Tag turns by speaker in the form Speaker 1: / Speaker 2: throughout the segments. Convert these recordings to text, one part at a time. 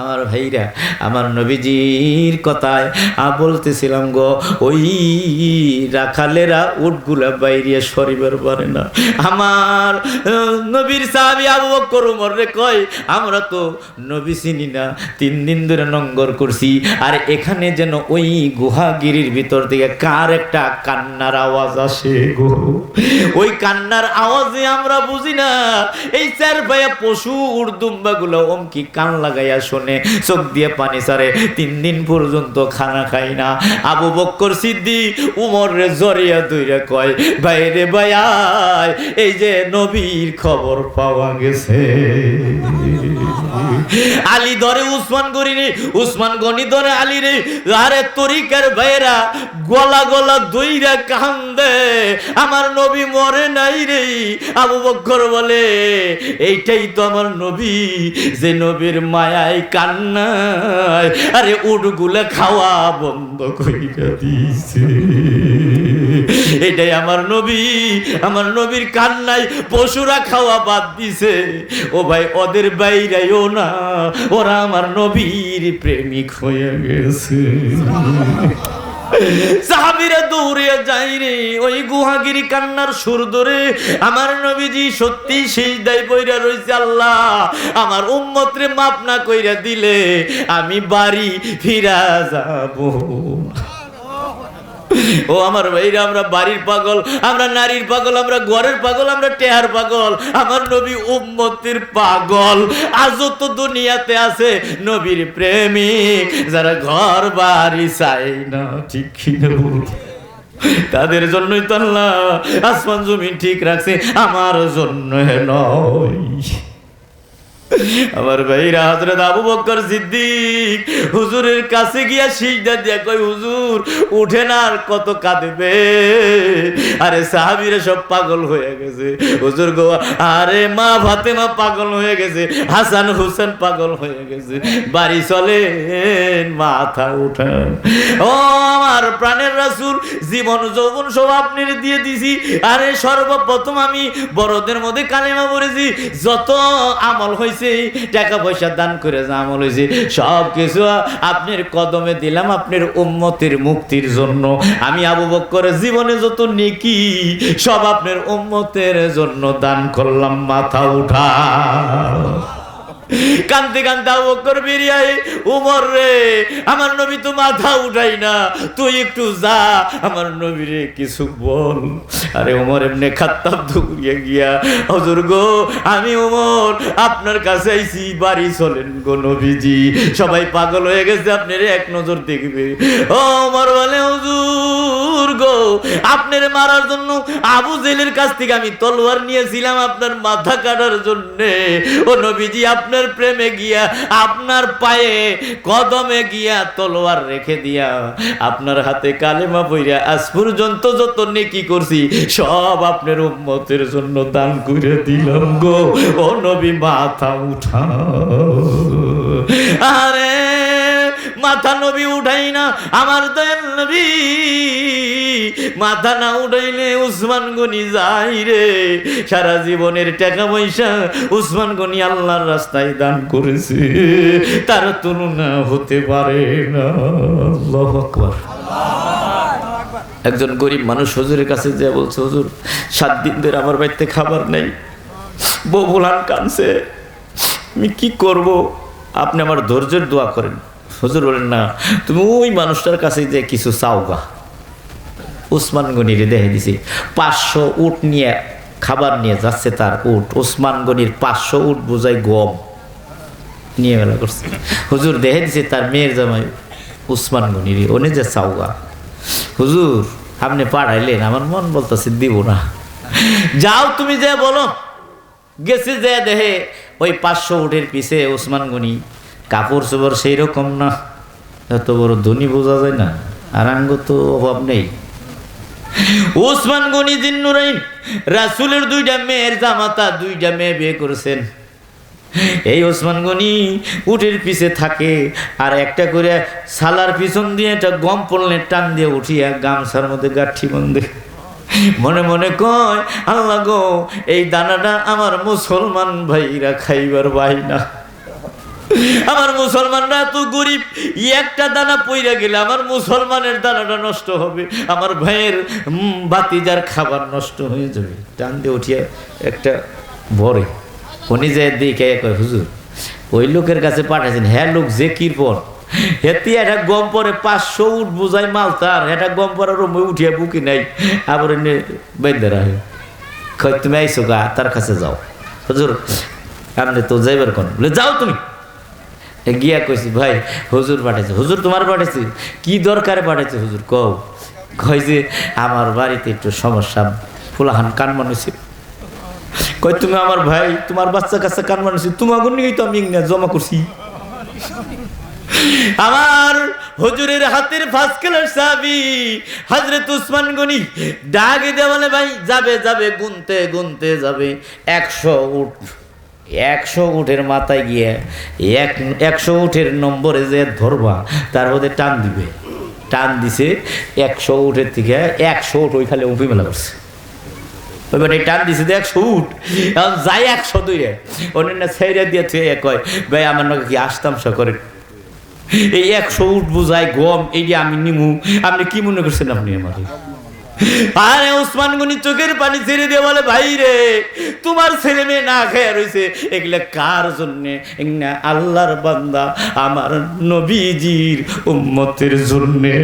Speaker 1: আমার ভাইরা, আমার নবীজির কথায়, আ বলতেছিলাম গো, ওই রাখালেরা উটগুলা বাইরিয়া শরীবের পারে না। আমার নবীর সাহাবি আবু বকর উমর রে কয়, আমরা তো নবী চিনি না, তিন দিন ধরে নঙ্গর করছি, আর এখানে যেন ওই গুহাগিরির ভিতর থেকে কার একটা কান্নার আওয়াজ আসে গো? ওই কান্নার আওয়াজে আমরা বুঝি না, এই চার ভাইয়া পশু উর্দুম্বা গুলো অমকি কান লাগাইয়া শোনে। চোখ দিয়ে পানি সারে। তিন দিন পর্যন্ত খানা খাই না। আবু বক্কর সিদ্ধি উমর রে জরিয়া দুইরা কয়, বাইরে ভাইয়াই এই যে নবীর খবর পাওয়া গেছে। আলী ধরে, উসমান গনি উসমান গনি ধরে, আলী রে। আরে তরিকার ভাইরা গলা গলা দইরা কান্দে। আমার নবী মরে নাই রে, আবু বক্কর বলে। এইটাই তো আমার নবী, যে নবীর মায়ায় কান্নায়। আরে উটগুলা খাওয়া বন্ধ কইরা দিছে। এটাই আমার নবী, আমার নবীর কান্নায় পশুরা খাওয়া বাদ দিছে। ও ভাই, ওদের বাইরেও না, ওরা আমার নবীর প্রেমিক হয়ে গেছে। সাহাবিরা যাই রে, ওই গুহাগিরি কান্নার সুর ধরে, আমার নবীজি সত্যি সেই দায় বইরা রয়েছে আল্লাহ, আমার উম্মতরে মাপ না কইরা দিলে, আমি বাড়ি ফিরা যাব। ও আমার ভাইরা, আমরা বাড়ির পাগল, আমরা নারীর পাগল, আমরা ঘরের পাগল, আমরা টেহার পাগল। আমার নবী উম্মতির পাগল। আজও তো দুনিয়াতে আছে নবীর প্রেমিক, যারা ঘর, বাড়ি চাই না, ঠিক তাদের জন্যই তো আল্লাহ আসমান জমিন ঠিক রাখছে, আমার জন্য নয়। আমার ভাইরা হজরত আবু বকর সিদ্দিক হুজুরের কাছে গিয়া সিজদা দিয়া কই হুজুর উঠেন আর কত কাঁদবে? আরে সাহাবীরা সব পাগল হয়ে গেছে। হুজুর গো, আরে মা ফাতেমা পাগল হয়ে গেছে, হাসান হুসেন পাগল হয়ে গেছে, বাড়ি চলে মাথা উঠান। ও আমার প্রাণের রাসূল, জীবন যৌবন সব আপনি দিয়ে দিছি। আরে সর্বপ্রথম আমি বড়দের মধ্যে কালেমা পড়েছি। যত আমল হয়েছে টাকা পয়সা দান করে আমল হয়েছি সব কিছু আপনার কদমে দিলাম আপনার উম্মতের মুক্তির জন্য। আমি আবু বক্কর জীবনে যত নেকি, সব আপনার উম্মতের জন্য দান করলাম, মাথা উঠা কানতে আবু বকর বেরিয়ে উমর রে, আমার নবী তো মাথা উঠাই না, তুই একটু যা, আমার নবী রে কিছু বল। আরে উমর এমনি খাত্তাব দৌড়িয়ে গিয়া, হজুর গো, আমি উমর, আপনার কাছে আইছি, বাড়ি চলেন গো নবীজি, সবাই পাগল হয়ে গেছে, আপনার এক নজর দেখবে। ও উমর বলে, হুজুর গো, আপনার মারার জন্য আবু জেলের কাছ থেকে আমি তলোয়ার নিয়েছিলাম আপনার মাথা কাটার জন্য। ও নবীজি, আপনার প্রেমে গিয়া, আপনার পায়ে কদমে গিয়া তলোয়ার রেখে দিয়া আপনার হাতে কালেমা বইরা আজ পর্যন্ত যত নেকি করছি, সব আপনার উম্মতের জন্য দান করে দিলাম গো। ও নবী, মাথা উঠা আরে মাথা নবী উঠাই না, আমার দয়াল নবী। মাথা না উঠাইলে উসমান গনি যাই রে। সারা জীবনের টাকা পয়সা উসমান গনি আল্লাহর রাস্তায় দান করেছে। তার তুলনা হতে পারে না। একজন গরিব মানুষ হজুরের কাছে যে বলছে, হুজুর, সাত দিন ধরে আমার বাড়িতে খাবার নেই। বউ ভোলান কানছে আমি কি করব? আপনি আমার ধৈর্যের দোয়া করেন। হুজুর বলেন, না, তুমি ওই মানুষটার কাছে যে কিছু চাওগা উসমান গনির দেখে দিছি, পাঁচশো উট নিয়ে খাবার নিয়ে যাচ্ছে তার উট। ওসমান গনির পাঁচশো উট বোঝায় গম নিয়ে মেলা করছে। হুজুর দেখে দিছে, তার মেয়ের জামাই উসমান গনির উনি যে চাওগা হুজুর, আপনি পাঠাইলেন, আমার মন বলতেছে, দিব না। যাও তুমি যে বলো, গেছে যে দেহে, ওই পাঁচশো উটের পিছে ওসমান গনি কাপড় চোপড় সেই রকম না। এত বড় ধনী বোঝা যায় না। আর আঙ্গ তো অভাব নেই। ওসমান গনি জিন্নুরাইন রাসুলের দুইটা মেয়ের জামাতা, দুইটা মেয়ে বিয়ে করেছেন। এই ওসমান গনি উটের পিছে থাকে আর একটা করে সালার পিছন দিয়ে একটা গম পড়লে টান দিয়ে উঠিয়া গামছার মধ্যে গাঠি বন্ধে মনে মনে কয়, আল্লাহ গো, এই দানাটা আমার মুসলমান ভাইরা খাইবার ভাই না আমার মুসলমানরা এত গরিব একটা দানা পইরা গেলে আমার মুসলমানের দানাটা নষ্ট হবে, আমার ভাইয়ের বাতিজার খাবার নষ্ট হয়ে যাবে। টান দিয়ে উঠিয়ে একটা ভরে উনি যে দিকে কয়, হুজুর, ওই লোকের কাছে পাঠাইছেন হ্যাঁ লোক যে কিরপন হেতি এটা গম পরে পাঁচশো উঠ বুঝাই মাল তার এটা গম পরে রুমে উঠিয়ে বুকি নাই, আবার এনে বেঁধে রাখে। তুমি আইসো গা, তার কাছে যাও। হুজুর আপনি তো যাইবার কোন? বলে, যাও তুমি। গিয়া কইছি, ভাই, হুজুর পাঠাইছে। হুজুর তোমার পাঠাইছে? কি দরকারে পাঠাইছে হুজুর, কও। কয় যে, আমার বাড়িতে একটু সমস্যা, ফুলাহান কান মানুষের কই তুমি আমার ভাই, তোমার বাচ্চা কাচ্চা কান মানুষের তোমার নিয়েই তো আমি জমা করছি। আমার হুজুরের হাতের ফার্স্ট ক্লাস চাবি হজরত উসমান গনি ডাকে দেওয়া বলে ভাই, যাবে যাবে, গুনতে গুনতে যাবে, একশো উঠ। একশো উঠের মাথায় গিয়ে এক, একশো উঠের নম্বরে যে ধরবা, তার মধ্যে টান দিবে। টান দিছে, একশো উঠের থেকে একশো উঠ ওই খালি উঠে মেলা করছে। এবার এই টান দিছে একশো উঠ। এখন যাই একশো দুই অন্যান্য ছেড়ে দিয়ে থুয়ে কয়, ভাই, আমার নাকি কি আসতাম করে? এই একশো উঠ বুঝাই গম এই যে আমি নিমু। আপনি কি মনে করছেন আপনি আমাকে আরে ওসমান গনি চোখের পানি ছেড়ে দিয়ে বলে, ভাই রে, তোমার ছেলে মেয়ে না খেয়ে রয়েছে। এগুলা কার জন্যে? আল্লাহর বান্দা, আমার নবীজির উম্মতের জন্যে।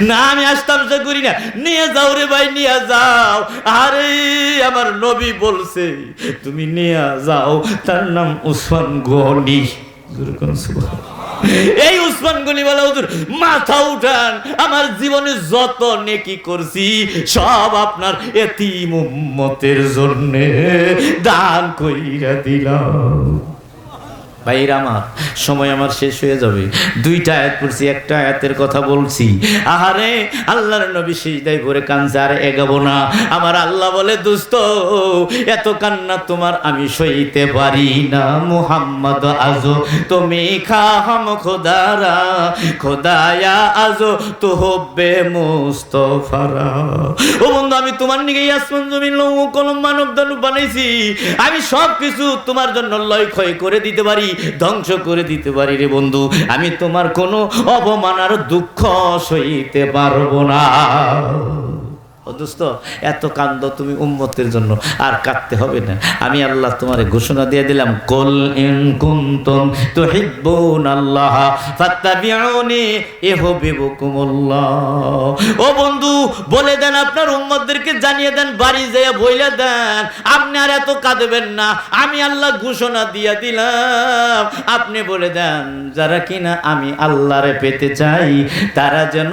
Speaker 1: না, আমি আসতাম সে করি না। নিয়ে যাও রে ভাই, নিয়ে যাও। আরে, আমার নবী বলছে, তুমি নিয়ে যাও, তার নাম উসমান গনি। এই উসমান গনিওয়ালা হুজুর, মাথা উঠান। আমার জীবনে যত নেকি করছি, সব আপনার এতিম উম্মতের জন্য দান কইরা দিলাম। ভাইরা আমার। সময় আমার শেষ হয়ে যাবে। দুইটা আয়াত পড়ছি, একটা আয়াতের কথা বলছি। আহারে, আল্লাহর নবী সিজদাই ভরে কানছে, আর এগাবো না। আমার আল্লাহ বলে, দুস্ত, এত কান্না তোমার আমি সইতে পারি না। মুহাম্মদ, আজো, তুমি খাহাম খোদারা, খোদায়া, আজো তো হব্বে মুস্তফারা। ও বন্ধু, আমি তোমার নিকেই আসমান, জমিন লৌ কলম, মানব দানু বানাইছি। আমি সব কিছু তোমার জন্য লয় ক্ষয় করে দিতে পারি। ধ্বংস করে দিতে পারি রে বন্ধু। আমি তোমার কোনো অবমানার দুঃখ সইতে পারব না। দোস্ত, এত কান্দ তুমি উম্মতের জন্য, আর কাঁদতে হবে না। আমি আল্লাহ তোমারে ঘোষণা দিয়ে দিলাম, কল ইন কুনতুম তুহিব্বুন আল্লাহ ফাত্তাবিউনি ইহুবিবুকুমুল্লাহ ও বন্ধু, বলে দেন আপনার উম্মতদেরকে, জানিয়ে দেন, বাড়ি যেয়ে বইলে দেন, আপনি আর এত কাঁদবেন না, আমি আল্লাহ ঘোষণা দিয়ে দিলাম। আপনি বলে দেন, যারা কিনা আমি আল্লাহরে পেতে চাই, তারা যেন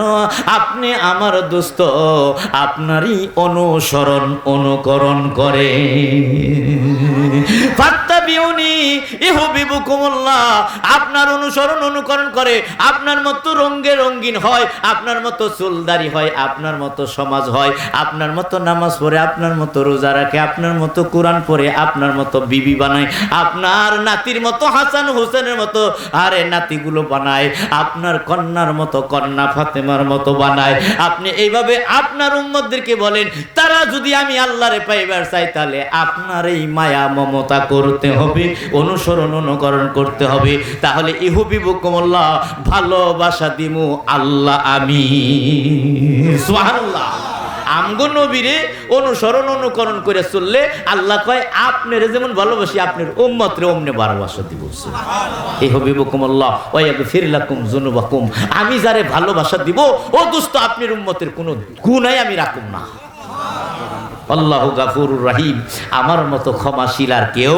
Speaker 1: আপনি আমার দোস্ত আপনারই অনুসরণ অনুকরণ করে। আপনার অনুসরণ অনুকরণ করে, আপনার মতো রঙ্গে রঙ্গিন হয়, আপনার মতো চুলদারি হয়, আপনার মতো সমাজ হয়, আপনার মতো নামাজ পড়ে, আপনার মতো রোজা রাখে, আপনার মতো কোরআন পড়ে, আপনার মতো বিবি বানায়, আপনার নাতির মতো হাসান হোসেনের মতো, আরে নাতিগুলো বানায়, আপনার কন্যার মতো কন্যা ফাতেমার মতো বানায়। আপনি এইভাবে আপনার উম্মতদেরকে বলেন, তারা যদি আমি আল্লাহরে পাইবার চাই, তাহলে আপনার এই মায়া মমতা করতে হবে, অনুসরণ অনুকরণ করতে হবে। তাহলে ইহুবি ইহুবিবুকুমুল্লাহ ভালোবাসা দিমু আল্লাহ আমি। নবীরে অনুসরণ অনুকরণ করে চললে আল্লাহ কয় যেমন ভালোবাসি, আপনার উম্মতরে অমনে ভালোবাসা দিব। এই হবিবকুম আল্লাহ ওয়াইয়াকে ফিরলাকুম জুনুবাকুম আমি যারে ভালোবাসা দিব, ও দোস্ত, আপনার উম্মতের কোনো গুণাই আমি রাখুম না। আল্লাহ গাফুরুর রাহিম। আমার মতো ক্ষমাশীল আর কেউ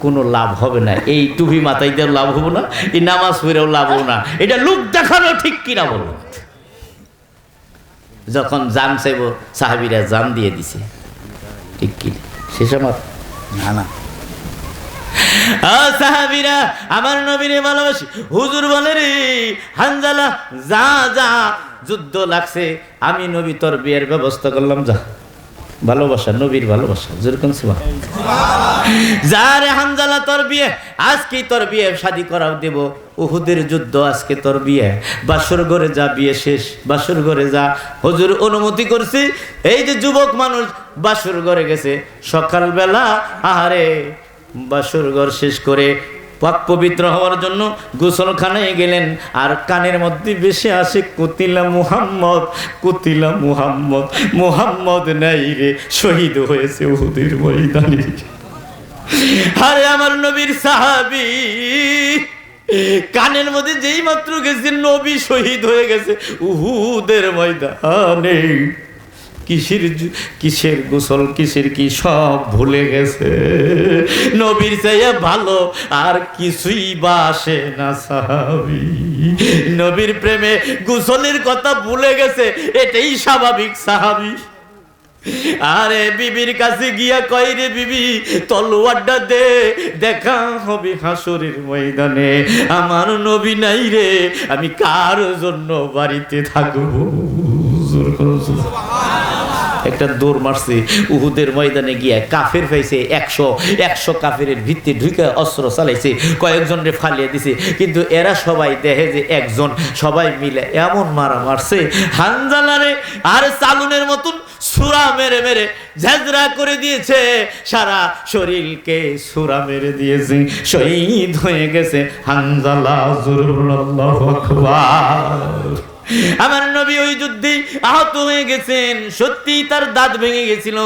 Speaker 1: কোনো লাভ হবে না। এই টুপি মাথায় দিয়ে লাভ হব না এই নামাজ পড়েও লাভ হব না। এটা লোক দেখানো ঠিক কিনা বলো? যখন জান চাইব সাহাবিরা জান দিয়ে দিছে ঠিক কি? শেষ আমার?
Speaker 2: না না।
Speaker 1: আহ, আমার নবীরে ভালোবাসি। হুজুর বলে রে হানজালা যা যা যুদ্ধ লাগছে আমি নবী তোর বিয়ের ব্যবস্থা করলাম যা। ভালোবাসা, নবীর ভালোবাসা, যেরকম সুবাহ যারে হানজালা তোর বিয়ে, আজকেই তোর বিয়ে, শাদি করাও দেব। উহুদের যুদ্ধ, আজকে তোর বিয়ে। বাসর ঘরে যা, বিয়ে শেষ। বাসর ঘরে যা। হজুর অনুমতি করছি, এই যে যুবক মানুষ বাসর ঘরে গেছে, সকালবেলা, আহারে, বাসর ঘর শেষ করে পাক পবিত্র হওয়ার জন্য গোসলখানায় গেলেন। আর কানের মধ্যে বেশি আসে, কুতিলা মুহাম্মদ কুতিলা মুহাম্মদ মুহাম্মদ নাই রে, শহীদ হয়েছে উহুদের ময়দানে। আরে আমার নবীর সাহাবি, কানের মধ্যে যেই মাত্র গেছে, নবী শহীদ হয়ে গেছে উহুদের ময়দানে। কিসের কিসের গোসল, কিসের কি সব ভুলে গেছে? নবীর চাইয়া ভালো আর কিছুই বাসে না সাহাবি। নবীর প্রেমে গোসলের কথা ভুলে গেছে, এটাই স্বাভাবিক সাহাবি। আরে বিবির কাছে গিয়া কই রে বিবি, তলোয়ারটা দে, দেখা হবে হাসরের ময়দানে। আমার নবী নাই রে, আমি কার জন্য বাড়িতে থাকব। একটা দৌড় মারছে, উহুদের ময়দানে গিয়া কাফের পাইছে একশো একশো কাফের ভিত্তি ঢুকে অস্ত্র চালাইছে কয়েকজন রে ফালিয়ে দিছে। কিন্তু এরা সবাই দেখে যে একজন, সবাই মিলে এমন মারা মারছে, হানজালারে আর চালুনের মতন সুরা মেরে মেরে ঝাঁঝরা করে দিয়েছে। সারা শরীরকে সুরা মেরে দিয়েছে, শহীদ হয়ে গেছে হানজালা জুরুল আল্লাহু আকবার। আমার নবী ওই যুদ্ধে আহত হয়ে গেছেন। সত্যি তার দাঁত ভেঙে গেছিল,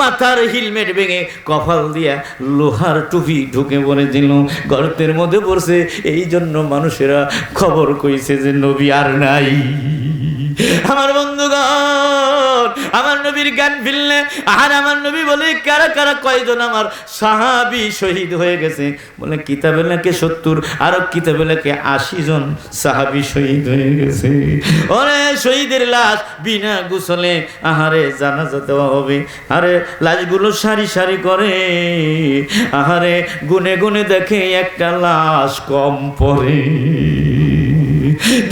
Speaker 1: মাথার হেলমেট ভেঙে কপাল দিয়া লোহার টুপি ঢুকে পড়ে দিল গর্তের মধ্যে পড়ছে। এই জন্য মানুষেরা খবর কইছে যে নবী আর নাই। আমার বন্ধুগণ আমার নবীর জ্ঞান ফিরলে আর আমার নবী বলে, কারা কারা কয়জন আমার সাহাবি শহীদ হয়ে গেছে? বলে, কিতাবে লেখে সত্তর, আরও কিতাবে লেখে আশি জন সাহাবি শহীদ হয়ে গেছে। ওরে, শহীদের লাশ বিনা গুসলে, আহারে জানাজা দেওয়া হবে। আরে, লাশগুলো সারি সারি করে। আহারে, গুনে গুনে দেখে একটা লাশ কম পড়ে।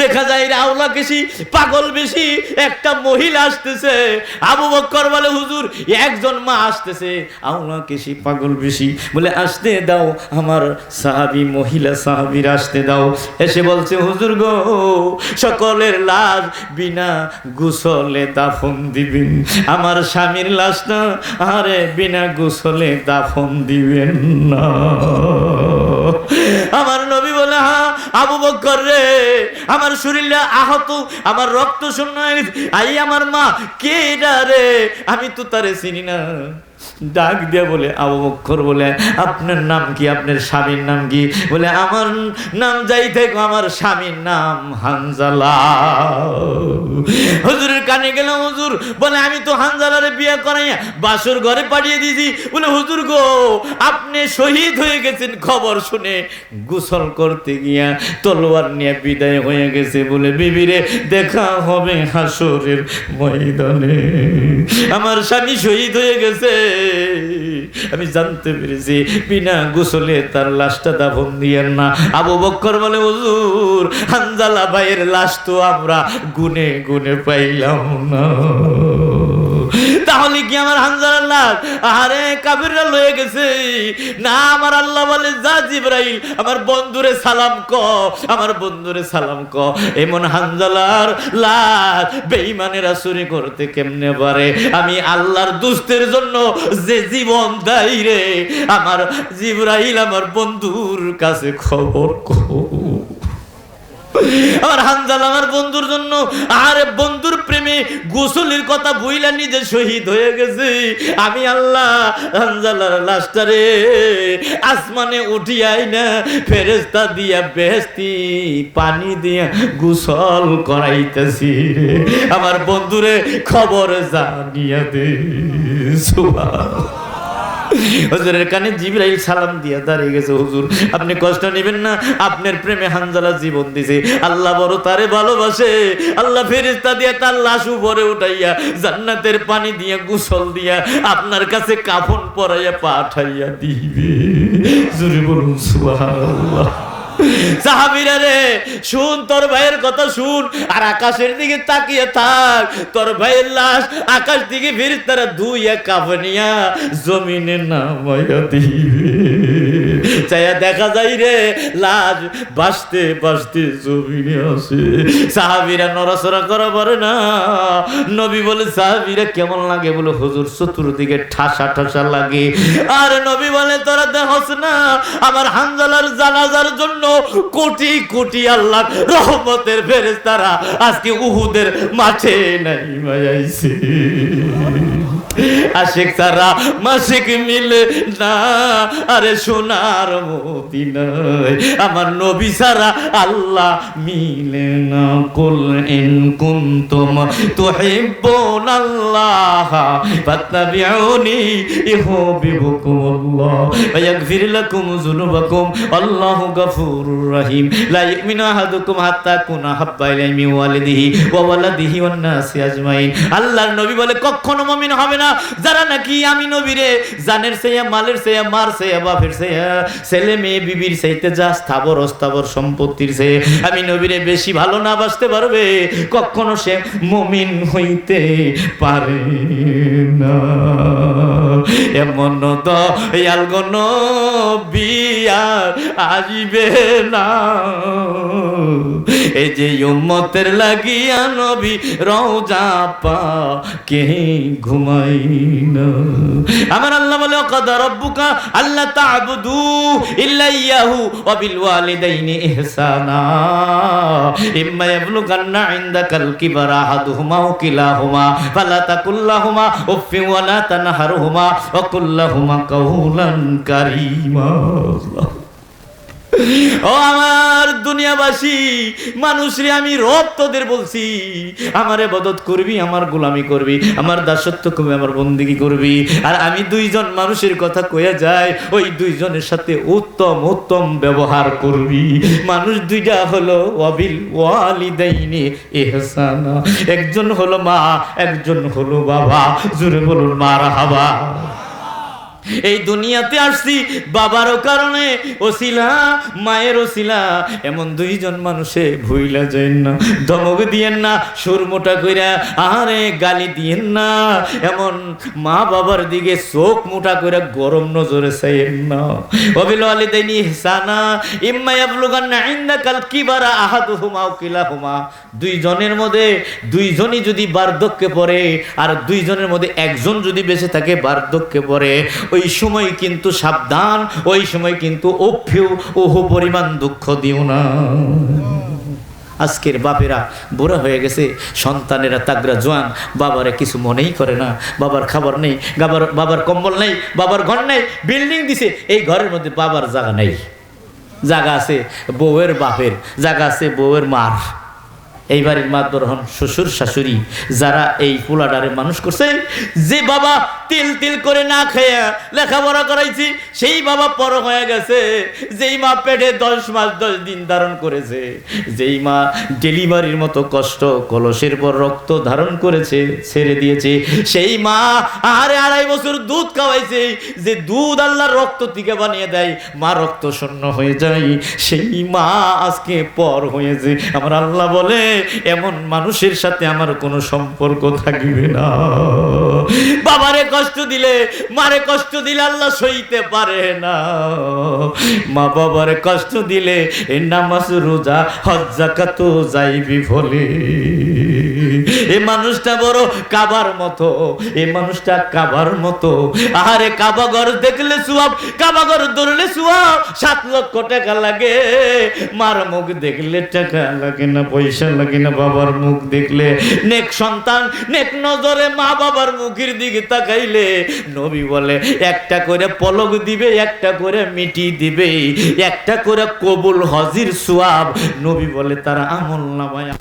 Speaker 1: দেখা যায় রাওলা বেশি পাগল বেশি, একটা মহিলা আসতেছে। আবু বক্কর বলে, হুজুর, একজন মা আসতেছে। আওলা কেশি, পাগল বেশি, বলে, আসতে দাও, আমার সাহাবি, মহিলা সাহাবির আসতে দাও। এসে বলছে, হুজুর গো, সকলের লাশ বিনা গুসলে দাফন দিবেন। আমার স্বামীর লাশ না, আরে বিনা গুসলে দাফন দিবেন না। আমার আবু বকর রে, আমার শরীরে আহত, আমার রক্ত শূন্য আই আমার মা, কে এটা রে? আমি তো তারে চিনি না। ডাক দিয়ে বলে, আবু বক্কর বলে, আপনার নাম কি? আপনার স্বামীর নাম কি? বলে, আমার নাম যাই থেকে আমার স্বামীর নাম হানজালা। হুজুরের কানে গেলাম হুজুর, বলে, আমি তো হানজালারে বিয়ে করাইয়া বাসর ঘরে পাঠিয়ে দিয়েছি। বলে, হুজুর গো, আপনি শহীদ হয়ে গেছেন, খবর শুনে। গোসল করতে গিয়া তলোয়ার নিয়ে বিদায় হয়ে গেছে। বলে বিবিরে দেখা হবে হাসরের ময়দানে। আমার স্বামী শহীদ হয়ে গেছে। আমি জানতে পেরেছি, বিনা গোসলে তার লাশটা দাফন দিয়েন না। আবু বক্কর বলে, হুজুর, হানজালা ভাইয়ের লাশ তো আমরা গুনে গুনে পাইলাম না। তাহলে কি আমার হানজালার লাশ আরে কাবিররা লয়ে গেছে। না, আমার আল্লাহ বলে, যা জিব্রাইল, আমার বন্ধুরে সালাম ক, আমার বন্ধুরে সালাম ক। এমন হানজালার লাশ বেঈমানেরা চুরি করতে কেমনে পারে? আমি আল্লাহর দুস্তের জন্য যে জীবন দেয় রে, আমার জিব্রাইল, আমার বন্ধুর কাছে খবর কো আমার হানজাল আমার বন্ধুর জন্য, আর বন্ধুর প্রেমে গোসলের কথা বইলা নিজে শহীদ হয়ে গেছে। আমি আল্লাহ হানজালার লাশটারে আসমানে উঠিয়াই না ফেরেস্তা দিয়া বেহেস্তি পানি দিয়া গোসল করাইতেছি আমার বন্ধুরে খবর জানিয়া দে, সুবহানাল্লাহ। হুজুরের কানে জিবরাইল সালাম দিয়া দাঁড়িয়ে গেছে, হুজুর, আপনি কষ্ট নেবেন না, আপনার প্রেমে হানজালা জীবন দিছে। আল্লাহ বড় তারে ভালোবাসে। আল্লাহ ফেরিস্তা দিয়া তার লাশ উপরে উঠাইয়া জান্নাতের পানি দিয়া গুসল দিয়া আপনার কাছে কাফন পরাইয়া পাঠাইয়া দিবে। জুরি বলুন, সুবহানাল্লাহ। রে, শুন, তোর ভাইয়ের কথা শুন। আর আকাশের দিকে তাকিয়ে থাক। তোর ভাইয়ের লাশ আকাশ দিকে ফিরিস, তারা দুই এক কাফনিয়া জমিনে নামাইয়া দিবে। চাইয়া দেখা যায় রে, লাশ বাসতে বাসতে জমিনে আসে। সাহাবিরা নড়াচড়া করা পারে না। নবী বলে, সাহাবিরা কেমন লাগে? বলে, হুজুর, চতুর্দিকে ঠাসা ঠাসা লাগে। আর নবী বলে, তোরা দেখস না, আমার হানজালার জানাজার জন্য কোটি কোটি আল্লাহ রহমতের ফেরেশতারা আজকে উহুদের মাঠে নাই মায়াইছে আশেক তারা মাসিক মিলে না। আরে সোনার মদিনায় আমার নবী সারা আল্লাহ মিলে না। কুল ইন কুনতুম তুহিব্বুন আল্লাহ, ফাত্তাবিউনি ইউহিব্বুকুম আল্লাহ ইয়াগফির লাকুম যুনুবাকুম, আল্লাহু গফুরুর রহিম। লা ইউমিনু আহাদুকুম হাত্তা কুনা হাব্বা ইলাইহি ওয়ালিদিহি ওয়া ওয়ালাদিহি ওয়ান নাসি আজমাইন। আল্লাহর নবী বলে কখনো মুমিন হবে না। যারা নাকি আমি নবীরে, জানের সেয়া মালের সেয়া মার সেয়া বাপের সেয়া ছেলে মেয়ে, বিবির চাইতে যা স্থাবর, অস্থাবর সম্পত্তির সে আমি নবীরে বেশি ভালো না বাসতে পারবে, কখনো সে মমিন হইতে পারে না। এমন তো ইয়ালগন বিয়ার আসবে না। এই যে উম্মতের লাগিয়া নবী রওজা পা কে ঘুমাই না আমার আল্লাহ বলে কদা রব্বুকা আল্লাহ তা'বুদু ইল্লা ইয়াহু ওয়া বিল ওয়ালিদাইনি ইহসানা। ইম্মা ইয়াবলুগান্না ইনদাকাল কিবারা আহাদুহুমা আও কিলাহুমা, ফালা তাকুল লাহুমা উফফিন ওয়া লা ওয়া কুল লাহুমা কাওলান কারীমা। ও আমার দুনিয়াবাসী মানুষরে আমি রব তোদের বলছি। আমার এবাদত করবি, আমার গোলামি করবি, আমার দাসত্ব করবি, আমার বন্দিগি করবি। আর আমি দুইজন মানুষের কথা কয়ে যায় ওই দুইজনের সাথে উত্তম উত্তম ব্যবহার করবি। মানুষ দুইটা হলো অবিল ওয়ালিদাইনি এহসানা একজন হলো মা, একজন হলো বাবা। জোরে বলুন মারা হাবা এই দুনিয়াতে আসছি বাবারও কারণে ওসিলা, মায়ের ওসিলা। এমন দুইজন মানুষে ভুইলা যায় না, ধমক দিয়েন না, সুর মোটা কইরা আরে গালি দিয়েন না। এমন মা বাবার দিকে চোখ মোটা কইরা গরম নজরে চাইয়েন না। অবিল আলিদাইনি ইহসানা, ইম্মা ইয়াবলুগান্না ইনদাকাল কিবারা আহাদুহুমা আও কিলাহুমা। দুইজনের মধ্যে দুইজনই যদি বার্ধক্যে পড়ে, আর দুইজনের মধ্যে একজন যদি বেঁচে থাকে, বার্ধক্যে পড়ে। ওই সময় কিন্তু সাবধান, ওই সময় কিন্তু অভ্যু ওহো পরিমাণ দুঃখ দিও না। আজকের বাপেরা বুড়া হয়ে গেছে, সন্তানেরা তাগরা জোয়ান, বাবারে কিছু মনেই করে না। বাবার খাবার নেই, বাবার বাবার কম্বল নেই, বাবার ঘর নেই, বিল্ডিং দিছে, এই ঘরের মধ্যে বাবার জায়গা নেই। জায়গা আছে বউয়ের বাপের জায়গা আছে বউয়ের মার। এই বাড়ির মাতবর হন শ্বশুর শাশুড়ি, যারা এই পোলাডারে মানুষ করছে, যে বাবা তিল তিল করে না খেয়ে লেখাপড়া করাইছি, সেই বাবা পর হয়ে গেছে, যেই মা পেটে দশ মাস দশ দিন ধারণ করেছে, যেই মা ডেলিভারির মতো কষ্ট কলসের পর রক্ত ধারণ করেছে, ছেড়ে দিয়েছে, সেই মা আরে আড়াই বছর দুধ খাওয়াইছে, যে দুধ আল্লাহর রক্ত থেকে বানিয়ে দেয়, মা রক্ত শূন্য হয়ে যায়, সেই মা আজকে পর হয়েছে আমার আল্লাহ বলে এমন মানুষের সাথে আমার কোনো সম্পর্ক থাকিবে না। বাবারে কষ্ট দিলে, মারে কষ্ট দিলে আল্লাহ সইতে পারে না। মা বাবারে কষ্ট দিলে এ নামাজ, রোজা হজ্জাকাত যাইবি ভোলে। এ মানুষটা বড় কাবার মতো, এ মানুষটা কাবার মতো। আরে কাবাগর দেখলে সুয়াব কাবাগর ধরলে সুয়াব। সাত লক্ষ টাকা লাগে, মার মুখ দেখলে টাকা লাগে না, পয়সা লাগে না, বাবার মুখ দেখলে। নেক সন্তান, নেক নজরে মা বাবার মুখের দিকে তাকাইলে নবী বলে, একটা করে পলক দিবে, একটা করে মিটি দিবে। একটা করে কবুল হজির সোয়াব নবী বলে তারা আমল নামায়